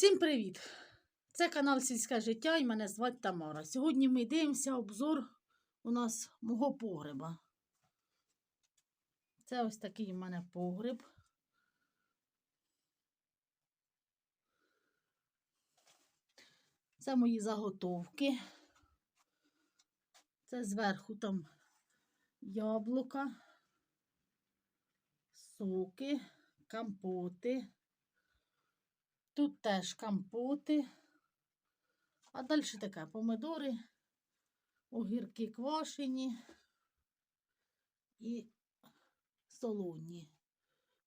Всім привіт! Це канал Сільське життя і мене звати Тамара. Сьогодні ми дивимося обзор у нас мого погреба. Це ось такий у мене погреб. Це мої заготовки. Це зверху там яблука, соки, компоти. Тут теж компоти. А далі таке помидори, огірки квашені і солоні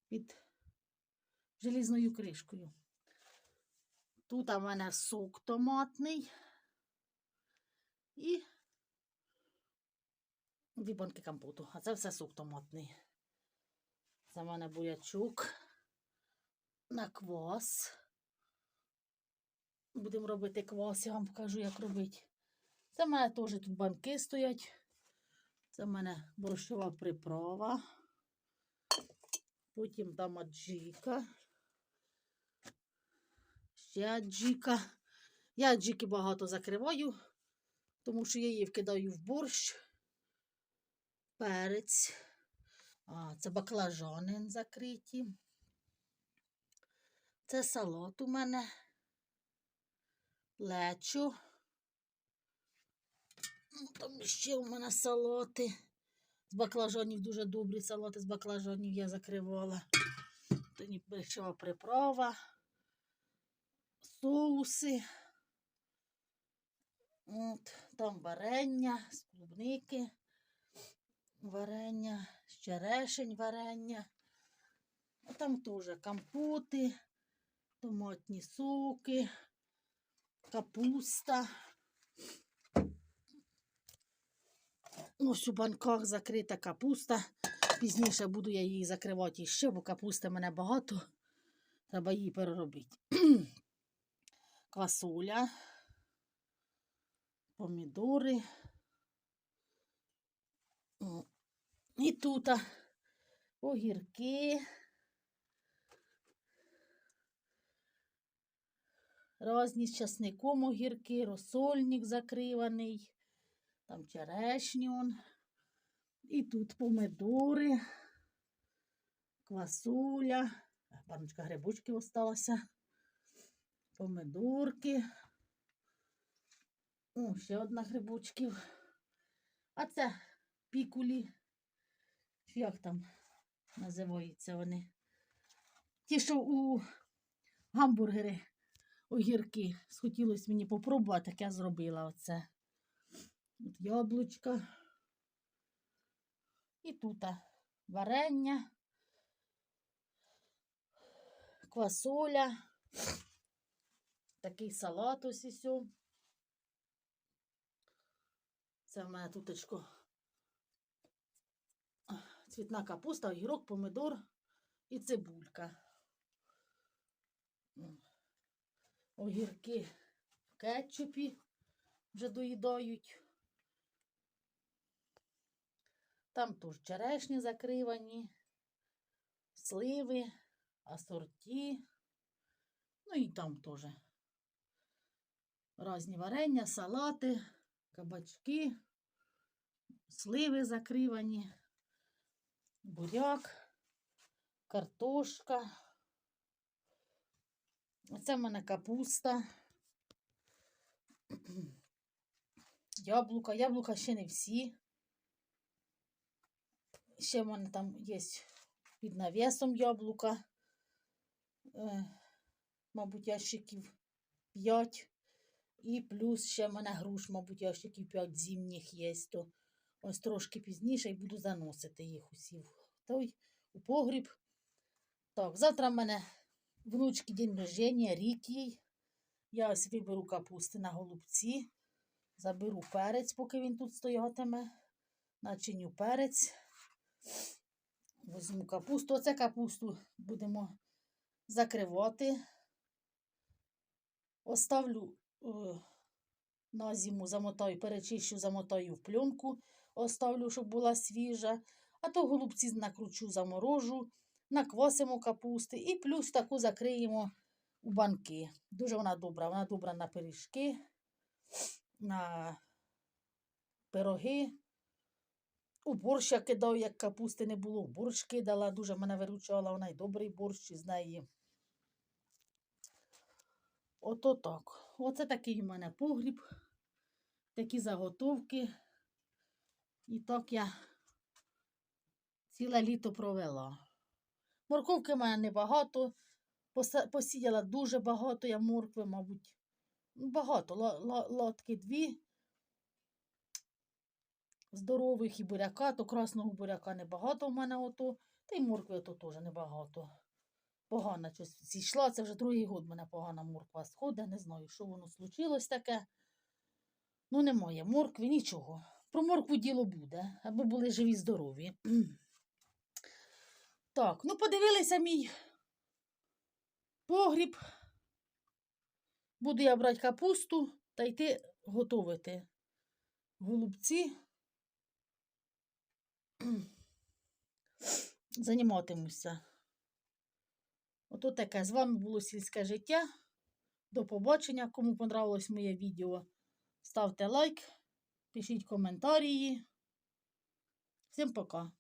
під желізною кришкою. Тут у мене сок томатний і дві банки компоту. А це все сок томатний. Це в мене бурячок на квас. Будемо робити квас, я вам покажу, як робити. Це в мене теж тут банки стоять. Це в мене борщова приправа. Потім там аджика. Ще аджика. Я аджики багато закриваю, тому що я її вкидаю в борщ. Перець. А, це баклажани закриті. Це салат у мене. Лечо. Ну, Там ще у мене салати. З баклажанів дуже добрі салати з баклажанів я закривала. Тоді борщова приправа, соуси. От, там варення з клубники, варення, з черешень варення. А там теж компоти, томатні соки капуста. Ось у банках закрита капуста. Пізніше буду я її закривати іще, бо капусти мене багато. Треба її переробити. Квасоля, помідори. І тут огірки. Разні з часником огірки, розсольник закриваний, там черешні он. І тут помидори, квасуля, парочка грибочків осталося, помидорки. О, ще одна грибочків. А це пікулі. Як там називаються вони? Ті, що у гамбургери огірки. Схотілося мені попробувати, так я зробила оце. От яблучка. І тут варення, квасоля, такий салат ось і. Це в мене туточко цвітна капуста, огірок, помидор і цибулька огірки в кетчупі вже доїдають. Там теж черешні закривані, сливи, асорті. Ну і там теж різні варення, салати, кабачки, сливи закривані, буряк, картошка. Оце в мене капуста. Яблука. Яблука ще не всі. Ще в мене там є під навісом яблука. Е, мабуть, ящиків 5. І плюс ще в мене груш, мабуть, ящиків 5 зимніх є. То ось трошки пізніше і буду заносити їх усі в той у погріб. Так, завтра в мене внучки день рождения, рік їй. Я ось виберу капусти на голубці, заберу перець, поки він тут стоятиме. Начиню перець. Візьму капусту. Оце капусту будемо закривати. Оставлю е, на зиму, замотаю, перечищу, замотаю в пленку, оставлю, щоб була свіжа. А то голубці накручу, заморожу наквасимо капусти і плюс таку закриємо у банки. Дуже вона добра. Вона добра на пиріжки, на пироги. У борщ я кидав, як капусти не було, борщ кидала, дуже мене виручала, вона й добрий борщ із неї. Ото так. Оце такий у мене погріб, такі заготовки. І так я ціле літо провела. Морковки в мене небагато. Посіяла дуже багато я моркви, мабуть. ну, Багато. Лотки дві. Здорових і буряка, то красного буряка небагато в мене ото. Та й моркви ото теж небагато. Погано щось зійшла. Це вже другий год мене погана морква сходить. Не знаю, що воно случилось таке. Ну, немає моркви, нічого. Про моркву діло буде, аби були живі, здорові. Так, ну подивилися мій погріб. Буду я брати капусту та йти готувати голубці. Займатимуся. Ото таке. З вами було сільське життя. До побачення. Кому понравилось моє відео, ставте лайк, пишіть коментарі. Всім пока.